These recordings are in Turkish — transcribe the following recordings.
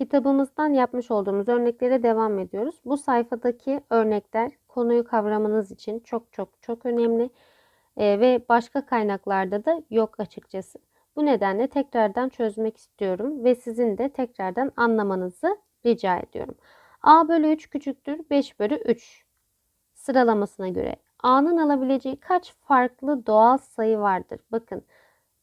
kitabımızdan yapmış olduğumuz örneklere devam ediyoruz. Bu sayfadaki örnekler konuyu kavramanız için çok çok çok önemli Ee, ve başka kaynaklarda da yok açıkçası. Bu nedenle tekrardan çözmek istiyorum ve sizin de tekrardan anlamanızı rica ediyorum. A bölü 3 küçüktür 5 bölü 3 sıralamasına göre A'nın alabileceği kaç farklı doğal sayı vardır? Bakın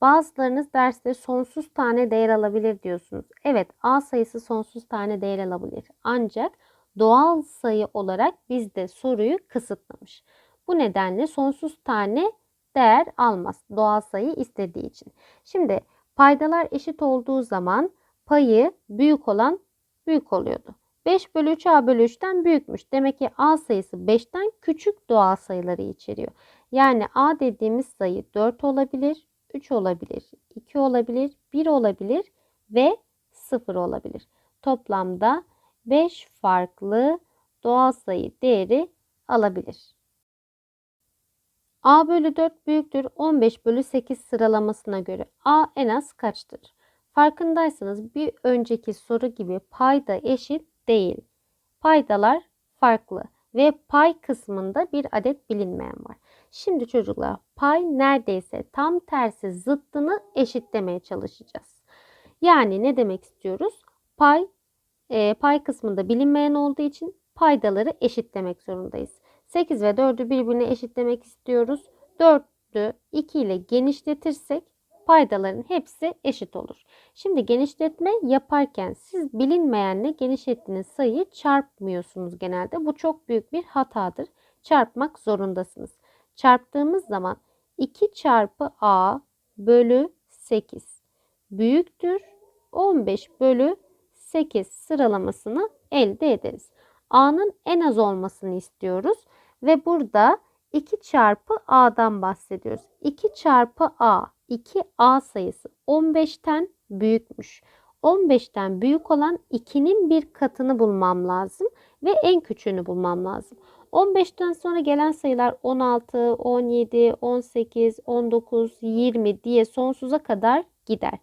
bazılarınız derste sonsuz tane değer alabilir diyorsunuz. Evet A sayısı sonsuz tane değer alabilir. Ancak doğal sayı olarak bizde soruyu kısıtlamış. Bu nedenle sonsuz tane değer almaz doğal sayı istediği için. Şimdi paydalar eşit olduğu zaman payı büyük olan büyük oluyordu. 5 bölü 3 A bölü 3'ten büyükmüş. Demek ki A sayısı 5'ten küçük doğal sayıları içeriyor. Yani A dediğimiz sayı 4 olabilir, 3 olabilir, 2 olabilir, 1 olabilir ve 0 olabilir. Toplamda 5 farklı doğal sayı değeri alabilir. A bölü 4 büyüktür 15 bölü 8 sıralamasına göre A en az kaçtır? Farkındaysanız bir önceki soru gibi payda eşit değil. Paydalar farklı ve pay kısmında bir adet bilinmeyen var. Şimdi çocuklar pay neredeyse tam tersi zıttını eşitlemeye çalışacağız. Yani ne demek istiyoruz? Pay e, pay kısmında bilinmeyen olduğu için paydaları eşitlemek zorundayız. 8 ve 4'ü birbirine eşitlemek istiyoruz. 4'ü 2 ile genişletirsek paydaların hepsi eşit olur. Şimdi genişletme yaparken siz bilinmeyenle genişlettiğiniz sayıyı çarpmıyorsunuz genelde. Bu çok büyük bir hatadır. Çarpmak zorundasınız. Çarptığımız zaman 2 çarpı a bölü 8 büyüktür 15 bölü 8 sıralamasını elde ederiz. A'nın en az olmasını istiyoruz ve burada 2 çarpı A'dan bahsediyoruz. 2 çarpı A 2A sayısı 15'ten büyükmüş. 15'ten büyük olan 2'nin bir katını bulmam lazım ve en küçüğünü bulmam lazım. 15'ten sonra gelen sayılar 16, 17, 18, 19, 20 diye sonsuza kadar gider.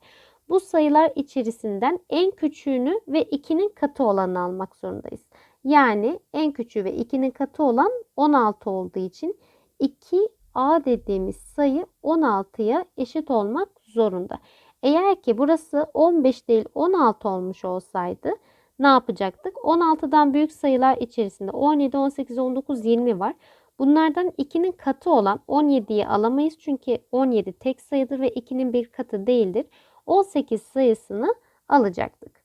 Bu sayılar içerisinden en küçüğünü ve 2'nin katı olanı almak zorundayız. Yani en küçüğü ve 2'nin katı olan 16 olduğu için 2a dediğimiz sayı 16'ya eşit olmak zorunda. Eğer ki burası 15 değil 16 olmuş olsaydı ne yapacaktık? 16'dan büyük sayılar içerisinde 17, 18, 19, 20 var. Bunlardan 2'nin katı olan 17'yi alamayız çünkü 17 tek sayıdır ve 2'nin bir katı değildir. 18 sayısını alacaktık.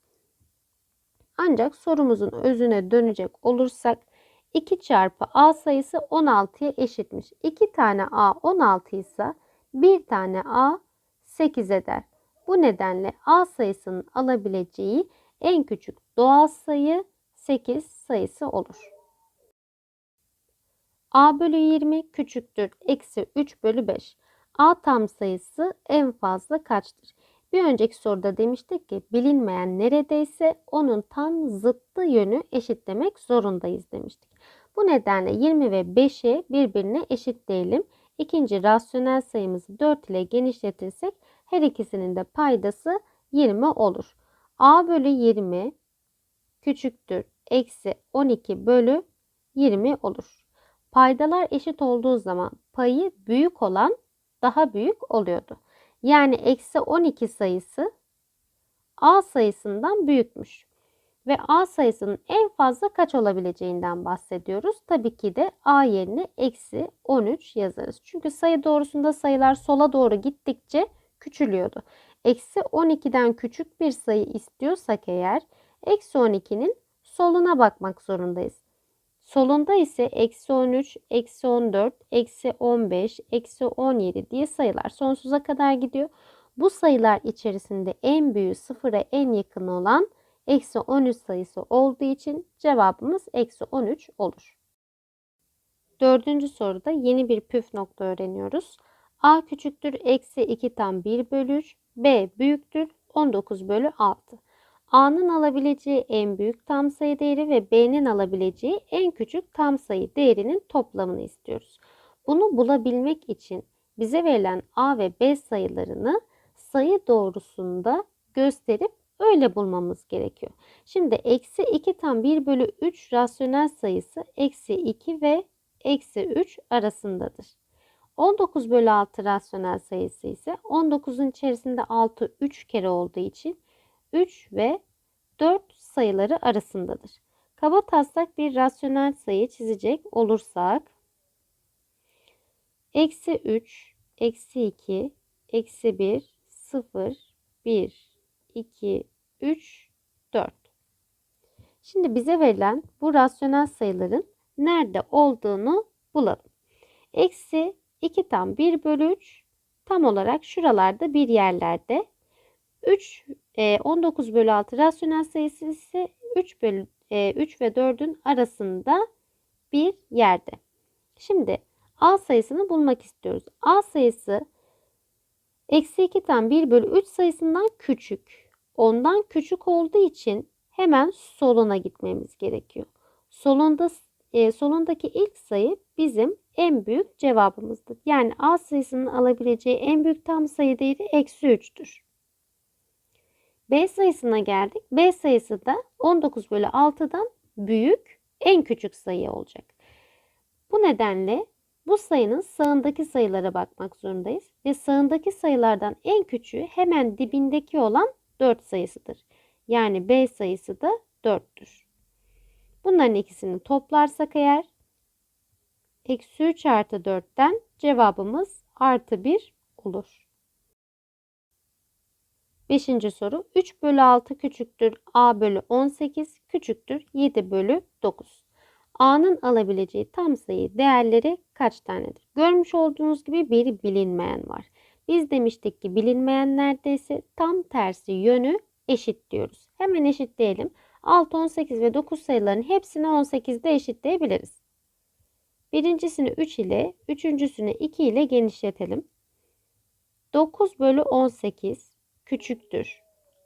Ancak sorumuzun özüne dönecek olursak 2 çarpı a sayısı 16'ya eşitmiş. 2 tane a 16 ise 1 tane a 8 eder. Bu nedenle a sayısının alabileceği en küçük doğal sayı 8 sayısı olur. a bölü 20 küçüktür. Eksi 3 bölü 5. a tam sayısı en fazla kaçtır? Bir önceki soruda demiştik ki bilinmeyen neredeyse onun tam zıttı yönü eşitlemek zorundayız demiştik. Bu nedenle 20 ve 5'i birbirine eşitleyelim. İkinci rasyonel sayımızı 4 ile genişletirsek her ikisinin de paydası 20 olur. A bölü 20 küçüktür. Eksi 12 bölü 20 olur. Paydalar eşit olduğu zaman payı büyük olan daha büyük oluyordu. Yani eksi 12 sayısı A sayısından büyükmüş. Ve A sayısının en fazla kaç olabileceğinden bahsediyoruz. Tabii ki de A yerine eksi 13 yazarız. Çünkü sayı doğrusunda sayılar sola doğru gittikçe küçülüyordu. Eksi 12'den küçük bir sayı istiyorsak eğer eksi 12'nin soluna bakmak zorundayız. Solunda ise eksi 13, eksi 14, eksi 15, eksi 17 diye sayılar sonsuza kadar gidiyor. Bu sayılar içerisinde en büyüğü sıfıra en yakın olan eksi 13 sayısı olduğu için cevabımız eksi 13 olur. Dördüncü soruda yeni bir püf nokta öğreniyoruz. A küçüktür eksi 2 tam 1 bölü 3, B büyüktür 19 bölü 6. A'nın alabileceği en büyük tam sayı değeri ve B'nin alabileceği en küçük tam sayı değerinin toplamını istiyoruz. Bunu bulabilmek için bize verilen A ve B sayılarını sayı doğrusunda gösterip Öyle bulmamız gerekiyor. Şimdi eksi 2 tam 1 bölü 3 rasyonel sayısı eksi 2 ve eksi 3 arasındadır. 19 bölü 6 rasyonel sayısı ise 19'un içerisinde 6 3 kere olduğu için 3 ve 4 sayıları arasındadır. Kaba taslak bir rasyonel sayı çizecek olursak eksi 3, eksi 2, eksi 1, 0, 1, 2, 3, 4. Şimdi bize verilen bu rasyonel sayıların nerede olduğunu bulalım. Eksi 2 tam 1 bölü 3 tam olarak şuralarda bir yerlerde. 3 19 bölü 6 rasyonel sayısı ise 3 bölü 3 ve 4'ün arasında bir yerde. Şimdi A sayısını bulmak istiyoruz. A sayısı eksi 2 tam 1 bölü 3 sayısından küçük. Ondan küçük olduğu için hemen soluna gitmemiz gerekiyor. Solunda e, solundaki ilk sayı bizim en büyük cevabımızdır. Yani A sayısının alabileceği en büyük tam sayı değeri eksi 3'tür. B sayısına geldik. B sayısı da 19 bölü 6'dan büyük en küçük sayı olacak. Bu nedenle bu sayının sağındaki sayılara bakmak zorundayız. Ve sağındaki sayılardan en küçüğü hemen dibindeki olan 4 sayısıdır. Yani B sayısı da 4'tür. Bunların ikisini toplarsak eğer eksi 3 artı 4'ten cevabımız artı 1 olur. Beşinci soru 3 bölü 6 küçüktür A bölü 18 küçüktür 7 bölü 9. A'nın alabileceği tam sayı değerleri kaç tanedir? Görmüş olduğunuz gibi bir bilinmeyen var. Biz demiştik ki bilinmeyen neredeyse tam tersi yönü eşit diyoruz. Hemen eşitleyelim. 6, 18 ve 9 sayılarının hepsini 18'de eşitleyebiliriz. Birincisini 3 ile, üçüncüsünü 2 ile genişletelim. 9 bölü 18 küçüktür.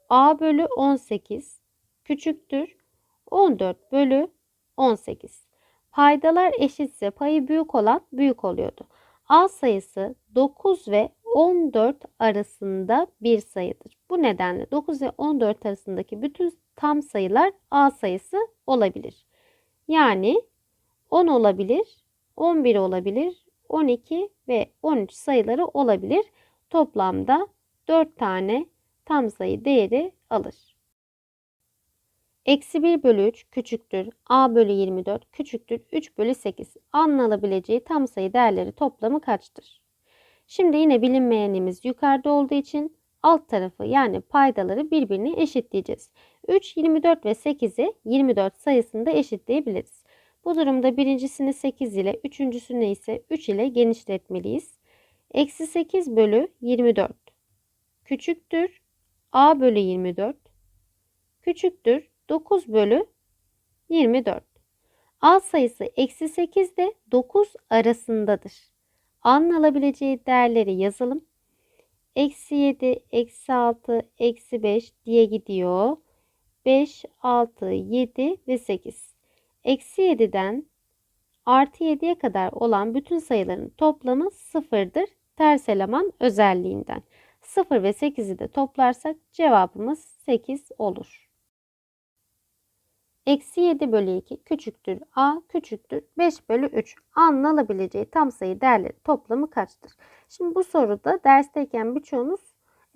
A bölü 18 küçüktür. 14 bölü 18. Paydalar eşitse payı büyük olan büyük oluyordu. A sayısı 9 ve 14 arasında bir sayıdır. Bu nedenle 9 ve 14 arasındaki bütün tam sayılar A sayısı olabilir. Yani 10 olabilir, 11 olabilir, 12 ve 13 sayıları olabilir. Toplamda 4 tane tam sayı değeri alır. Eksi 1 bölü 3 küçüktür. A bölü 24 küçüktür. 3 bölü 8. A'nın alabileceği tam sayı değerleri toplamı kaçtır? Şimdi yine bilinmeyenimiz yukarıda olduğu için alt tarafı yani paydaları birbirine eşitleyeceğiz. 3, 24 ve 8'i 24 sayısında eşitleyebiliriz. Bu durumda birincisini 8 ile, üçüncüsünü ise 3 ile genişletmeliyiz. Eksi 8 bölü 24 küçüktür. A bölü 24 küçüktür. 9 bölü 24. A sayısı eksi 8 ile 9 arasındadır. A'nın alabileceği değerleri yazalım. Eksi 7, eksi 6, eksi 5 diye gidiyor. 5, 6, 7 ve 8. Eksi 7'den artı 7'ye kadar olan bütün sayıların toplamı sıfırdır. Ters eleman özelliğinden. 0 ve 8'i de toplarsak cevabımız 8 olur. Eksi 7 bölü 2 küçüktür a küçüktür 5 bölü 3. A'nın alabileceği tam sayı değerleri toplamı kaçtır? Şimdi bu soruda dersteyken birçoğunuz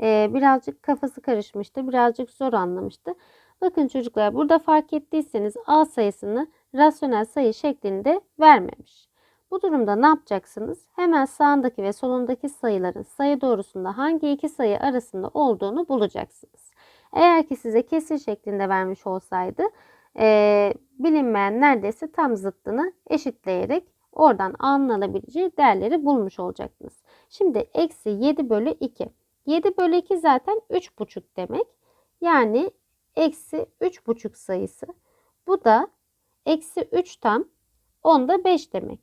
e, birazcık kafası karışmıştı. Birazcık zor anlamıştı. Bakın çocuklar burada fark ettiyseniz A sayısını rasyonel sayı şeklinde vermemiş. Bu durumda ne yapacaksınız? Hemen sağındaki ve solundaki sayıların sayı doğrusunda hangi iki sayı arasında olduğunu bulacaksınız. Eğer ki size kesir şeklinde vermiş olsaydı e, bilinmeyen neredeyse tam zıttını eşitleyerek oradan alınabileceği değerleri bulmuş olacaksınız. Şimdi eksi 7 bölü 2. 7 bölü 2 zaten 3,5 demek. Yani eksi 3,5 sayısı. Bu da eksi 3 tam 10'da 5 demek.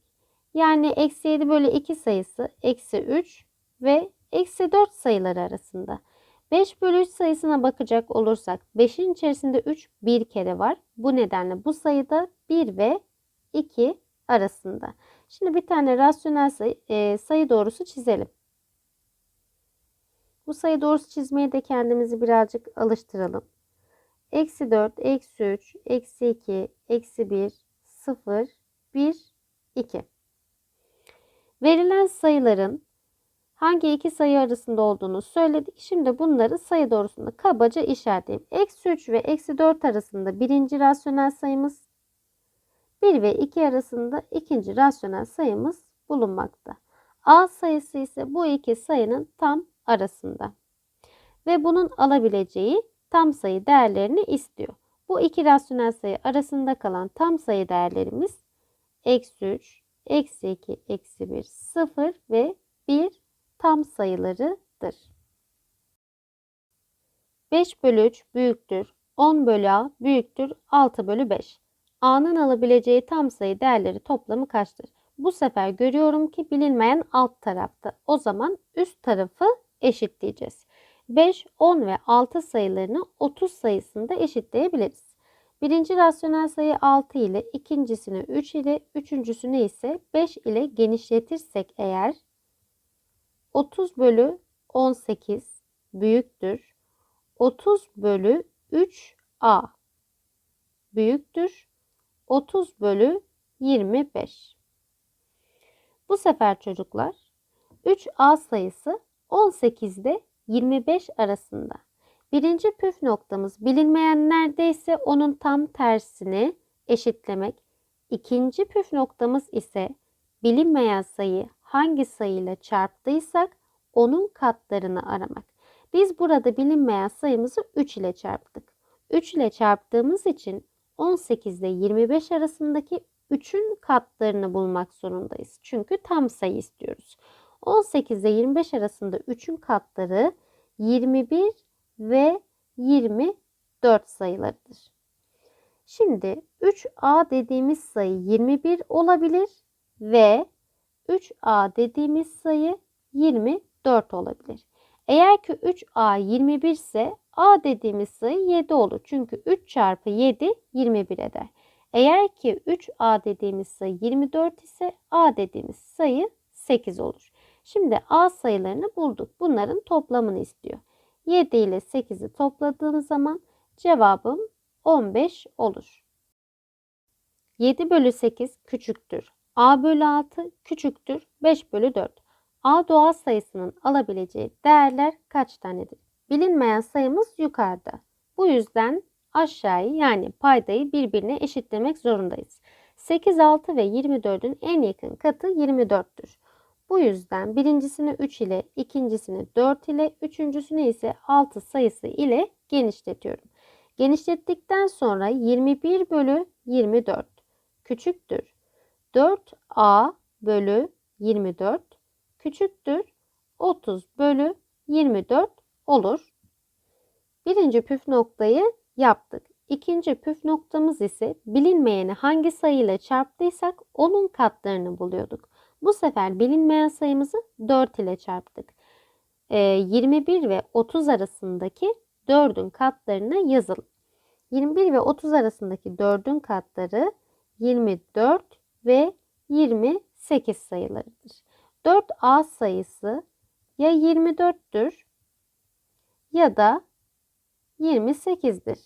Yani eksi 7 bölü 2 sayısı eksi 3 ve eksi 4 sayıları arasında. 5 bölü 3 sayısına bakacak olursak 5'in içerisinde 3 bir kere var. Bu nedenle bu sayıda 1 ve 2 arasında. Şimdi bir tane rasyonel sayı, e, sayı doğrusu çizelim. Bu sayı doğrusu çizmeye de kendimizi birazcık alıştıralım. Eksi 4, eksi 3, eksi 2, eksi 1, 0, 1, 2. Verilen sayıların hangi iki sayı arasında olduğunu söyledik. Şimdi bunları sayı doğrusunda kabaca işaretleyeyim. Eksi 3 ve eksi 4 arasında birinci rasyonel sayımız 1 ve 2 arasında ikinci rasyonel sayımız bulunmakta. A sayısı ise bu iki sayının tam arasında. Ve bunun alabileceği tam sayı değerlerini istiyor. Bu iki rasyonel sayı arasında kalan tam sayı değerlerimiz eksi 3, eksi 2, eksi 1, 0 ve 1 tam sayılarıdır. 5 bölü 3 büyüktür. 10 bölü A büyüktür. 6 bölü 5. A'nın alabileceği tam sayı değerleri toplamı kaçtır? Bu sefer görüyorum ki bilinmeyen alt tarafta. O zaman üst tarafı eşitleyeceğiz. 5, 10 ve 6 sayılarını 30 sayısında eşitleyebiliriz. Birinci rasyonel sayı 6 ile ikincisini 3 ile üçüncüsünü ise 5 ile genişletirsek eğer 30 bölü 18 büyüktür. 30 bölü 3a büyüktür. 30 bölü 25. Bu sefer çocuklar 3a sayısı 18'de 25 arasında. Birinci püf noktamız bilinmeyen neredeyse onun tam tersini eşitlemek. İkinci püf noktamız ise bilinmeyen sayı hangi sayıyla çarptıysak onun katlarını aramak. Biz burada bilinmeyen sayımızı 3 ile çarptık. 3 ile çarptığımız için 18 ile 25 arasındaki 3'ün katlarını bulmak zorundayız. Çünkü tam sayı istiyoruz. 18 ile 25 arasında 3'ün katları 21 ve 24 sayılarıdır. Şimdi 3a dediğimiz sayı 21 olabilir ve 3a dediğimiz sayı 24 olabilir. Eğer ki 3a 21 ise a dediğimiz sayı 7 olur. Çünkü 3 çarpı 7 21 eder. Eğer ki 3a dediğimiz sayı 24 ise a dediğimiz sayı 8 olur. Şimdi a sayılarını bulduk. Bunların toplamını istiyor. 7 ile 8'i topladığım zaman cevabım 15 olur. 7 bölü 8 küçüktür. A bölü 6 küçüktür 5 bölü 4. A doğal sayısının alabileceği değerler kaç tanedir? Bilinmeyen sayımız yukarıda. Bu yüzden aşağıyı yani paydayı birbirine eşitlemek zorundayız. 8, 6 ve 24'ün en yakın katı 24'tür. Bu yüzden birincisini 3 ile, ikincisini 4 ile, üçüncüsünü ise 6 sayısı ile genişletiyorum. Genişlettikten sonra 21 bölü 24 küçüktür. 4a bölü 24 küçüktür. 30 bölü 24 olur. Birinci püf noktayı yaptık. İkinci püf noktamız ise bilinmeyeni hangi sayıyla çarptıysak onun katlarını buluyorduk. Bu sefer bilinmeyen sayımızı 4 ile çarptık. E, 21 ve 30 arasındaki 4'ün katlarını yazalım. 21 ve 30 arasındaki 4'ün katları 24 ve 28 sayılarıdır. 4a sayısı ya 24'tür ya da 28'dir.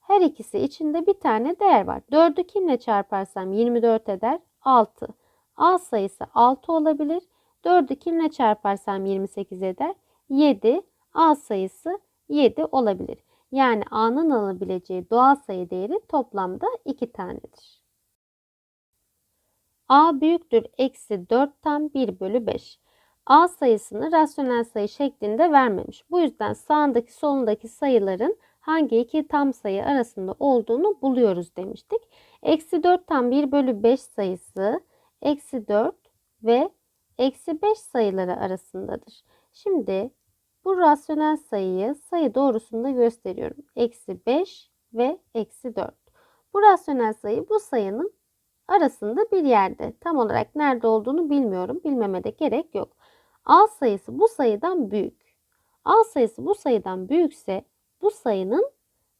Her ikisi içinde bir tane değer var. 4'ü kimle çarparsam 24 eder? 6. A sayısı 6 olabilir. 4'ü kimle çarparsam 28 eder? 7. A sayısı 7 olabilir. Yani A'nın alabileceği doğal sayı değeri toplamda 2 tanedir. A büyüktür eksi 4 tam 1 bölü 5. A sayısını rasyonel sayı şeklinde vermemiş. Bu yüzden sağındaki solundaki sayıların hangi iki tam sayı arasında olduğunu buluyoruz demiştik. Eksi 4 tam 1 bölü 5 sayısı eksi 4 ve eksi 5 sayıları arasındadır. Şimdi bu rasyonel sayıyı sayı doğrusunda gösteriyorum. Eksi 5 ve eksi 4. Bu rasyonel sayı bu sayının arasında bir yerde. Tam olarak nerede olduğunu bilmiyorum. Bilmeme de gerek yok. A sayısı bu sayıdan büyük. A sayısı bu sayıdan büyükse bu sayının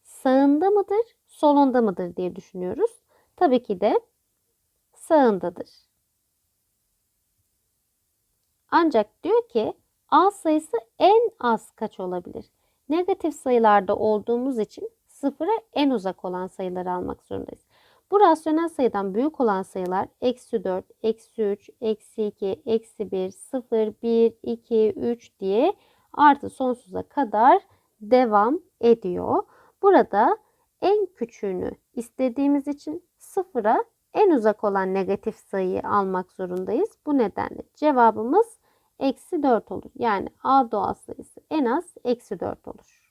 sağında mıdır, solunda mıdır diye düşünüyoruz. Tabii ki de sağındadır. Ancak diyor ki A sayısı en az kaç olabilir? Negatif sayılarda olduğumuz için sıfıra en uzak olan sayıları almak zorundayız. Bu rasyonel sayıdan büyük olan sayılar eksi 4, eksi 3, eksi 2, eksi 1, 0, 1, 2, 3 diye artı sonsuza kadar devam ediyor. Burada en küçüğünü istediğimiz için sıfıra en uzak olan negatif sayıyı almak zorundayız. Bu nedenle cevabımız eksi 4 olur. Yani A doğal sayısı en az eksi 4 olur.